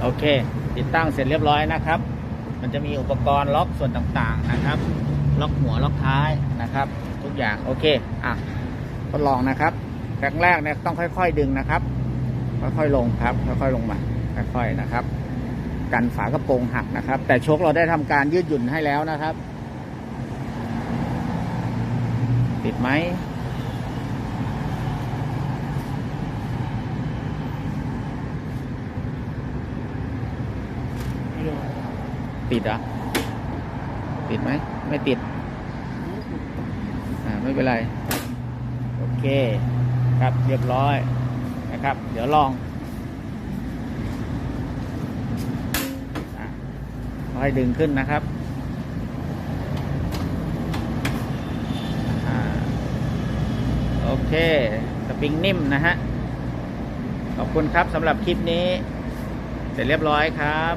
โอเค ติดตั้งเสร็จเรียบร้อยนะครับ มันจะมีอุปกรณ์ล็อกส่วนต่างๆนะครับ ล็อกหัวล็อกท้ายนะครับ ทุกอย่างโอเคอะทดลองนะครับแรกแรกๆเนี่ยต้องค่อย ๆ ดึงนะครับ ค่อยๆลงครับ ค่อยๆลงมาค่อยๆนะครับ กันฝากระโปรงหักนะครับ แต่โชคเราได้ทำการยืดหยุ่นให้แล้วนะครับ ติดไหม ติดเหรอะติดไหมไม่ติดอ่าไม่เป็นไร โอเคครับเรียบร้อยนะครับ เดี๋ยวลองอะค่อยดึงขึ้นนะครับอ่าโอเค สปริงนิ่มนะฮะ ขอบคุณครับสำหรับคลิปนี้ เสร็จเรียบร้อยครับ